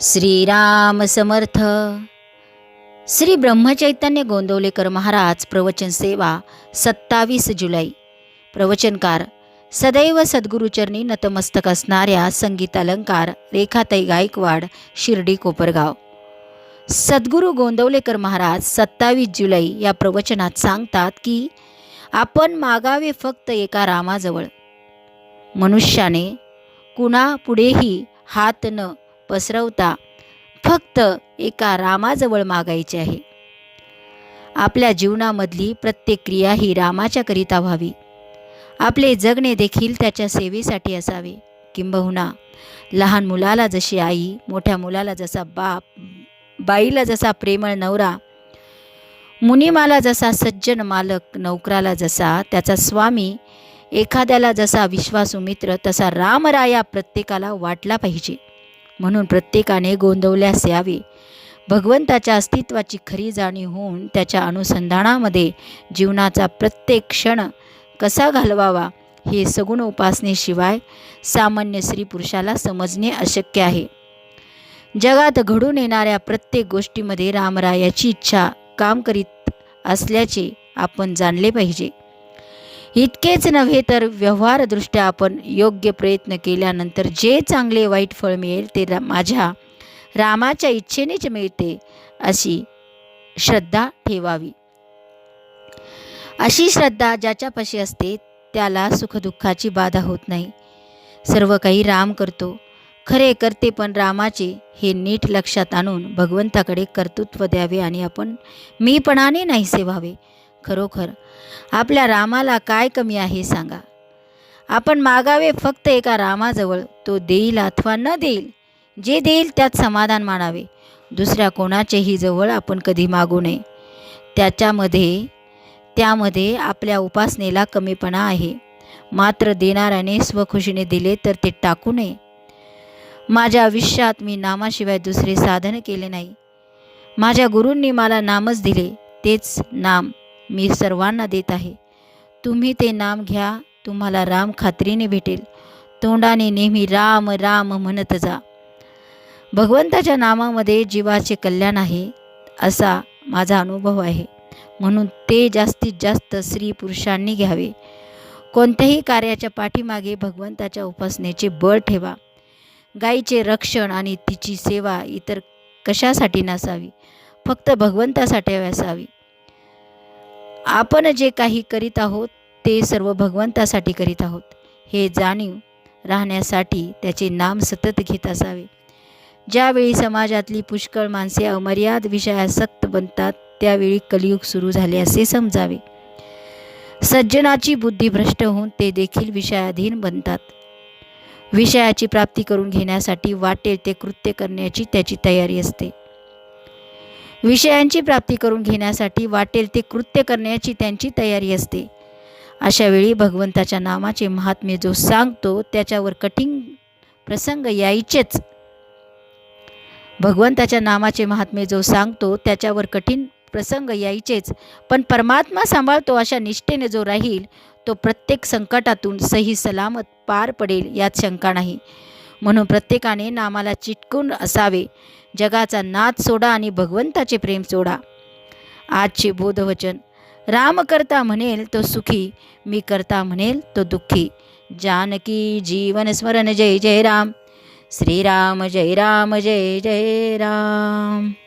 श्रीराम समर्थ. श्री ब्रह्मचैतन्य गोंदवलेकर महाराज प्रवचन सेवा सत्तावीस जुलै. प्रवचनकार सदैव सद्गुरुचरणी नतमस्तक असणाऱ्या संगीत अलंकार रेखाताई गायकवाड शिर्डी कोपरगाव. सद्गुरू गोंदवलेकर महाराज सत्तावीस जुलै या प्रवचनात सांगतात की आपण मागावे फक्त एका रामाजवळ. मनुष्याने कुणापुढेही हात न पसरवता फक्त एका रामाजवळ मागायचे आहे. आपल्या जीवनामधली प्रत्येक क्रिया ही रामाच्या करिता व्हावी. आपले जगणे देखील त्याच्या सेवेसाठी असावे. किंबहुना लहान मुलाला जशी आई मोठ्या मुलाला जसा बाप बाईला जसा प्रेमळ नवरा मुनिमाला जसा सज्जन मालक नौकराला जसा त्याचा स्वामी एखाद्याला जसा विश्वासू मित्र तसा रामराया प्रत्येकाला वाटला पाहिजे. म्हणून प्रत्येकाने गोंदवल्यास यावे. भगवंताच्या अस्तित्वाची खरी जाणीव होऊन त्याच्या अनुसंधानामध्ये जीवनाचा प्रत्येक क्षण कसा घालवावा हे सगुण उपासनेशिवाय सामान्य स्त्री पुरुषाला समजणे अशक्य आहे. जगात घडून येणाऱ्या प्रत्येक गोष्टीमध्ये रामरायाची इच्छा काम करीत असल्याचे आपण जाणले पाहिजे. इतकेच नव्हे तर व्यवहारदृष्ट्या आपण योग्य प्रयत्न केल्यानंतर जे चांगले वाईट फळ मिळेल ते रा माझ्या रामाच्या इच्छेनेच मिळते अशी श्रद्धा ठेवावी. अशी श्रद्धा ज्याच्यापाशी असते त्याला सुखदुःखाची बाधा होत नाही. सर्व काही राम करतो. खरे करते पण रामाचे हे नीट लक्षात आणून भगवंताकडे कर्तृत्व द्यावे आणि आपण मीपणाने नाहीसे व्हावे खरोखर. आपल्या रामाला काय कमी आहे सांगा. आपण मागावे फक्त एका रामाजवळ. तो देईल अथवा न देईल जे देईल त्यात समाधान मानावे. दुसऱ्या कोणाचेही जवळ आपण कधी मागू नये. त्याच्यामध्ये त्यामध्ये आपल्या उपासनेला कमीपणा आहे. मात्र देणाऱ्याने स्वखुशीने दिले तर ते टाकू नये. माझ्या आयुष्यात मी नामाशिवाय दुसरे साधन केले नाही. माझ्या गुरूंनी मला नामच दिले तेच नाम. मी सर्वांना देत आहे. तुम्ही ते नाम घ्या तुम्हाला राम खात्रीने भेटेल. तोंडाने नेहमी राम राम म्हणत जा. भगवंताच्या नामामध्ये जीवाचे कल्याण आहे असा माझा अनुभव आहे. म्हणून ते जास्तीत जास्त स्त्री पुरुषांनी घ्यावे. कोणत्याही कार्याच्या पाठीमागे भगवंताच्या उपासनेचे बळ ठेवा. गायीचे रक्षण आणि तिची सेवा इतर कशासाठी नसावी? फक्त भगवंतासाठी असावी. आपण जे काही करीत आहोत ते सर्व भगवंतासाठी करीत आहोत. हे जाणीव राहण्यासाठी त्याचे नाम सतत घेत असावे. ज्यावेळी समाजातली पुष्कळ माणसे अमर्याद विषयासक्त बनतात त्यावेळी कलियुग सुरू झाले असे समजावे. सज्जनाची बुद्धी भ्रष्ट होऊन ते देखील विषयाधीन बनतात. विषयाची प्राप्ती करून घेण्यासाठी वाटेल ते कृत्य करण्याची त्याची तयारी असते. विषयांची प्राप्ती करून घेण्यासाठी वाटेल ते कृत्य करण्याची त्यांची तयारी असते. अशा वेळी भगवंताच्या नामाचे महात्म्य जो सांगतो त्याच्यावर कठीण प्रसंग यायचेच. भगवंताच्या नामाचे महात्म्य जो सांगतो त्याच्यावर कठीण प्रसंग यायचेच. पण परमात्मा सांभाळतो अशा निष्ठेने जो राहील तो प्रत्येक संकटातून सही सलामत पार पडेल यात शंका नाही. म्हणून प्रत्येकाने नामाला चिटकून असावे. जगाचा नाद सोडा आणि भगवंताचे प्रेम सोडा. आजचे बोधवचन. राम करता म्हणेल तो सुखी मी करता म्हणेल तो दुःखी. जानकी जीवन स्मरण जय जय राम. श्रीराम जय राम जय जय राम.